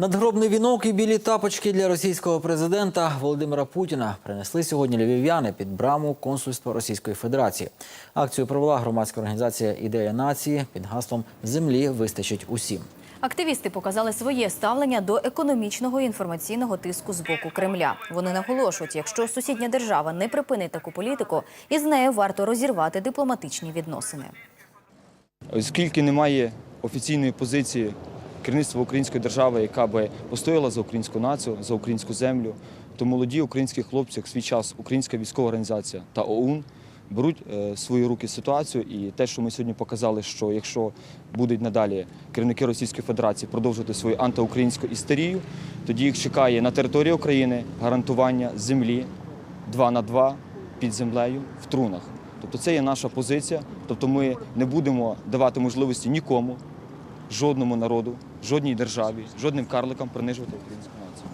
Надгробний вінок і білі тапочки для російського президента Володимира Путіна принесли сьогодні львів'яни під браму консульства Російської Федерації. Акцію провела громадська організація Ідея нації під гаслом Землі вистачить усім. Активісти показали своє ставлення до економічного і інформаційного тиску з боку Кремля. Вони наголошують, якщо сусідня держава не припинить таку політику, із нею варто розірвати дипломатичні відносини. Оскільки немає офіційної позиції керівництва української держави, яка би постояла за українську націю, за українську землю, то молоді українські хлопці, як свій час Українська військова організація та ОУН беруть е, свої руки ситуацію. І те, що ми сьогодні показали, що якщо будуть надалі керівники Російської Федерації продовжувати свою антиукраїнську істерію, тоді їх чекає на території України гарантування землі 2 на 2 під землею в трунах. Тобто це є наша позиція. Тобто ми не будемо давати можливості нікому, жодному народу, жодній державі, жодним карликам принижувати українську націю.